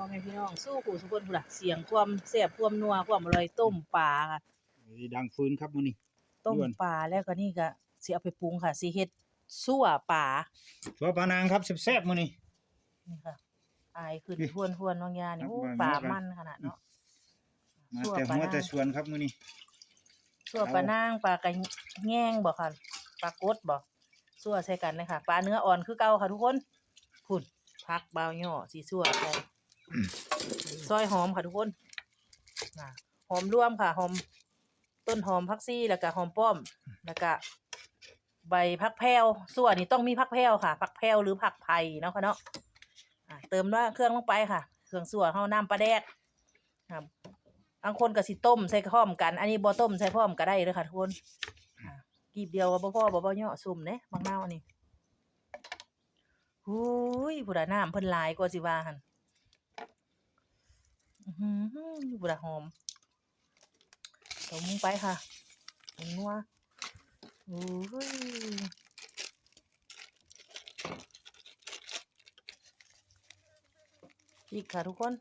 พ่อแม่พี่น้องสู้ผู้สุคนพุ่นล่ะเสียงความแซ่บความนัวความอร่อยต้มปลาค่ะดังฟืนครับมื้อนี้ต้มด่วนปลาแล้วก็นี่ก็สิเอาไปปรุงค่ะสิเฮ็ดซั่วปลาสัวปลานางครับแซ่บๆมื้อนี้นี่ค่ะอายขึ้นนี่ทวนทวนๆน้องยานี่ครับโอ้วางปลาไว้ก่อนมันขนาดเนาะมาสัวแต่ปลาหัวนางแต่สวนครับมื้อนี้ซั่วปลานางปลากระแง่งบ่ค่ะปลากดบ่ซั่วใส่กันเลยค่ะปลาเนื้ออ่อนคือเก่าค่ะทุกคนพุ่นพักบ่าวย่อสิซั่วใส่ ซอยหอมค่ะทุกคนน่ะหอมรวมค่ะ หอมต้นหอมผักซี่แล้วก็หอมป้อมแล้วก็ใบผักแพรวส่วนนี้ต้องมีผักแพรวค่ะผักแพรวหรือผักไผ่เนาะค่ะเนาะอะเติมว่าเครื่องลงไปค่ะ เครื่องส่วนเฮาน้ำปลาแดกครับบางคนก็สิต้มใส่พร้อมกัน อันนี้บ่ต้มใส่พร้อมก็ได้เลยค่ะทุกคนอะกีบเดียวก็บ่พอบ่บ่ย่อซุ่มเด้บางนาวอันนี้หูยผู้ใดน้ำเพิ่นหลายกว่าสิว่าหั่น อื้อหือผู้ใดหอมตรงไปค่ะตรงนัวโอ้ยอีกค่ะทุกคน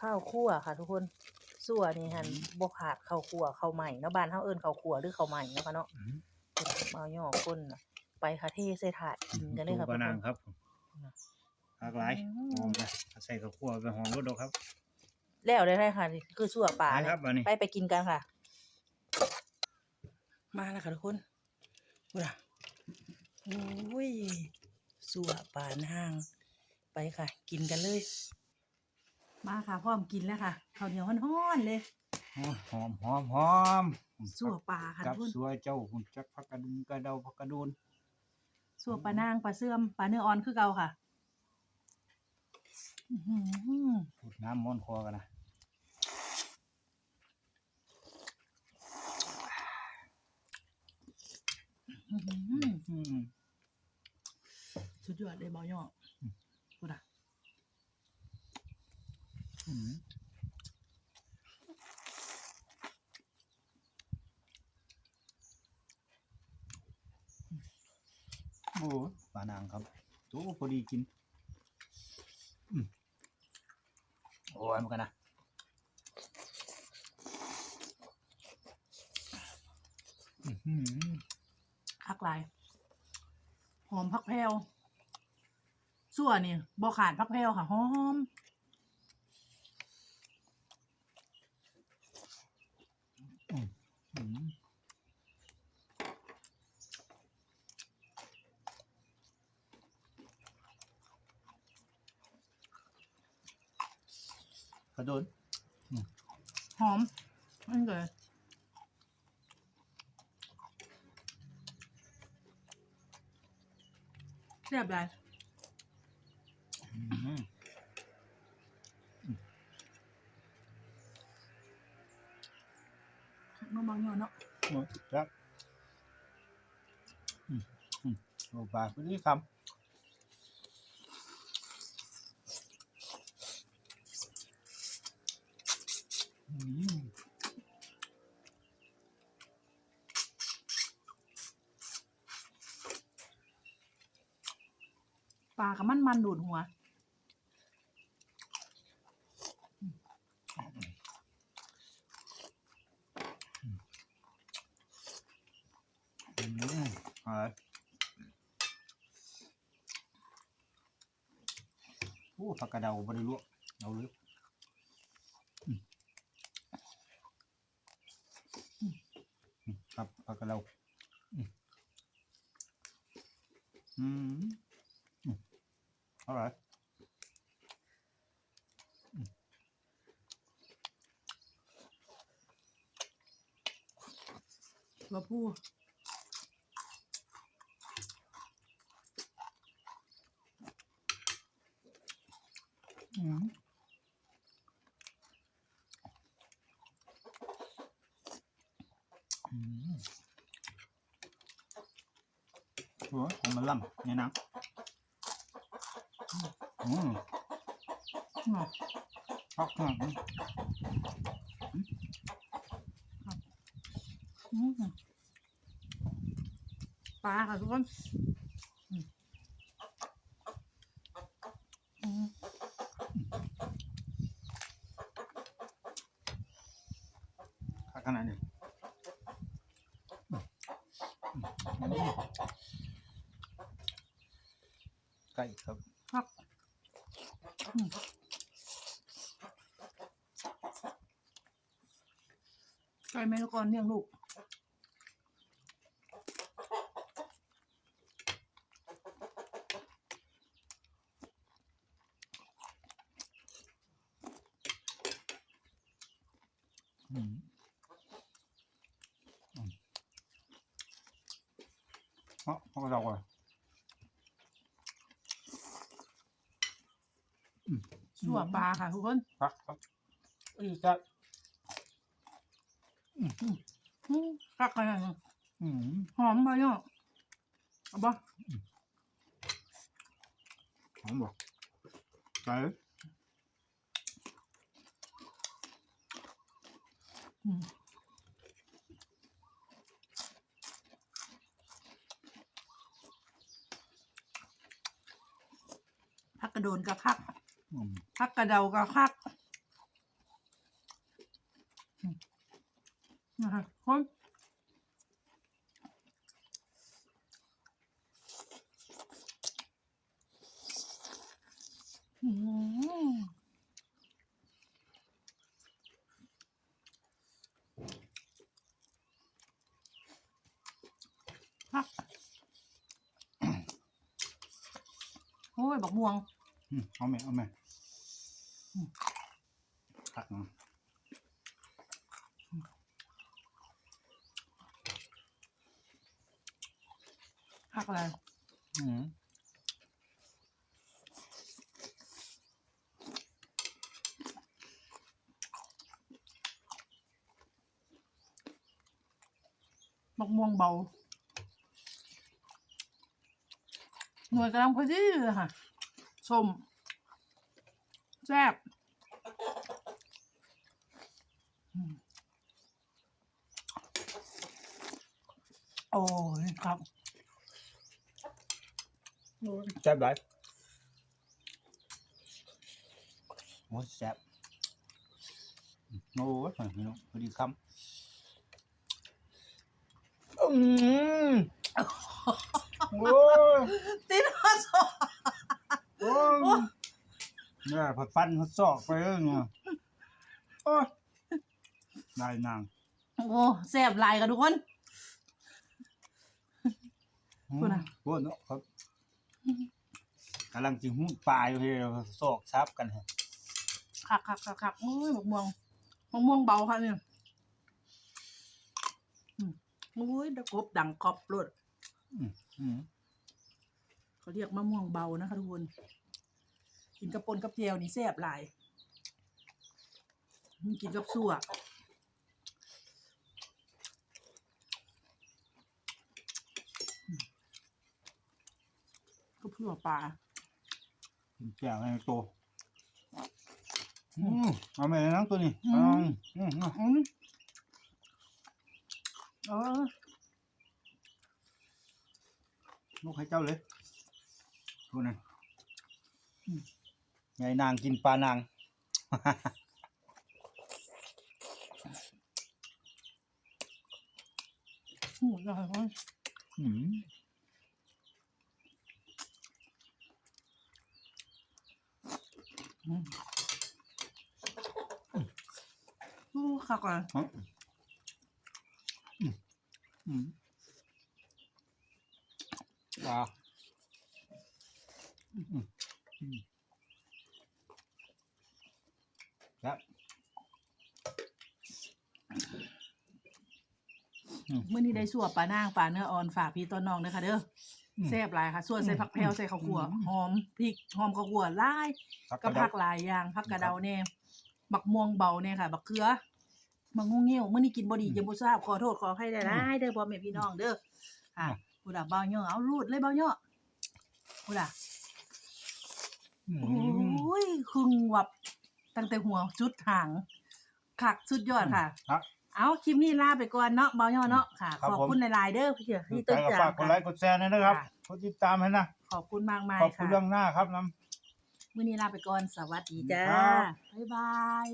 ข้าวคั่วค่ะทุกคนสั่วนี่หันบกขาดข้าวคั่วข้าวใหม่เนาะบ้านเฮาเอิ้นข้าวคั่วหรือข้าวใหม่เนาะค่ะเนาะมาย่อคนน่ะไปค่ะเทใส่ถาดกินกันเลยค่ะปทุลากคนนางครับ หลากหลายอืมหอมไปใส่ข้าวคั่วไปหอมรสดอกครับ แล้วได้ได้ค่ะนี่คือสั่วป่าไปเนี่ยครับอันนี้ ไปไปกินกันค่ะ มาแล้วค่ะทุกคนว้าโอ้ยสั่วป่านห้าง ไปค่ะ กินกันเลย มาค่ะพร้อมกินแล้วค่ะข้าวเหนียวฮ้อนๆเลยโอ้ยหอมหอมหอมสั่วป่าค่ะกัทุบกคนสัวเจ้าหุ่นจักพักกระดุมกระเดาพักกระโดนสั่วปลานางปลาเสื่อมปลาเนื้ออ่อนคือเก่าค่ะอื้อหือ พูดน้ำม้อนคอกันนะอื้อหืออืมสุดยอดเลยบอย่อพูดอะอืมโอ้ยปลานางครับตัวพอดีกินอืม โอ้ยมันกันนะอื้อหือคักลายหอมพักแพลวสั่วนี่บ่ขาดพักแพลวค่ะหอม อืมกระ โดนหอมมันเลยแซ่บหลายอืมน้องบางยอเนาะโอ้ยจักอืมอืมโอ้ปลาพอดีคำ ปลากับมันมันดูดหัว อะไรโอ้ผักกระเดาบริลวกเอาเลยอืมอืม ครับผักกระเดาอืมอืมอืมอร่อย ตัวผู้ อืมอืมโอ้ยของ มันล่ำเนี่ยนะอืมเนาะพักหน่อยอืมปลาค่ะทุกคนอืมอืมคักขนาดนี้ ไก่ครับครับอืมไก่แม่ลูกอ่อนเนี่ยงลูกอืมอืมเนาะเขาก็เราอะ สัวปลาค่ะทุกคนครับครับอีกครับอืมคักขนาดนั้นอืมหอมไปเนาะเอาบ่หอมบ่ไก่อืมพักกระโดนกับคักอืม พักกระเดากับคักนะคะคนอืมพักโอ้ยบักม่วง อืมเอาไหมเอาไหม ฮักเนาะพักอะไรอืมบักม่วงเบา หน่วยกำลังพอดีเลยค่ะส้ม แซ่บอืมโอ้ยครับโอ้ยแซ่บไรโอ้ยแซ่บโอ้ยพี่น้องพอดีคำอืมโอ้ยติดหัวสอโอ้ย เนี่ยผัดฟันผัดซอกไปเลยเนี่ยโอ้ยได้นางโอ้แซ่บหลายกันทุกคน พูดนะพูดเนาะครับกำลังจิหูปลายอยู่เฮ้ยซอกซับกันฮะคักคักคักคักโอ้ยบักม่วงบักม่วงเบาค่ะเนี่ยอืมโอ้ยตะกบดังกรอบโลดอืมอืมเขาเรียกมะม่วงเบานะคะทุกคน กินกับปนกับเจียวนี่แซ่บหลายอืมกินกับสั่วอืมก็เพื่อปลากินแก้วให้โตอืมเอาไปเลยน้องตัวนี้อืมเอาอืมเอาอืมเออลูกให้เจ้าเลยดูนั่น ยายนางกินปลานางหมูใหญ่มากอืมอืมโอ้คักอะเอาอืมอืมปลาอืมอืมอืมครับ เมื่อนี้ได้สั่วปลานางปลาเนื้ออ่อนฝากพี่ต้นน้องนะคะเด้ออม แซ่บหลายค่ะส่วนใส่อืมผักแพรวใส่ข้าวคั่วอืมหอมพริกหอมข้าวคั่วหลายผักกับกระผัเดากหลายอย่างผักกระเดาแน่บักม่วงเบาแน่ค่ะบักเขือบักงงเงี้ยวมื้อนี้กินบ่ดียังบ่ทราบขอโทษขออภัยได้หลายเด้อพ่อแม่พี่น้องเด้อค่ะผู้ดาเบาย่อเอารูดเลยเบาย่อผู้ดา อืม โอ้ยครึงวับตั้งแต่หัวจุดหางคักสุดยอดค่ะ ครับ เอาคลิปนี้ลาไปก่อนเนาะเบาย่อเนาะค่ะ ครับขอบผมคุณหลายๆเด้อพี่เจ้าพี่ใจต้นก็จาฝากกดไลค์กดแชร์หนอยนะครับค่ะ กดติดตามให้นะ ขอบคุณมากมายขอบคุค่ะณเรื่องหน้าครับน้มื้อนี้ลาไปก่อนสวัสดีจ้าครับ บ๊ายบาย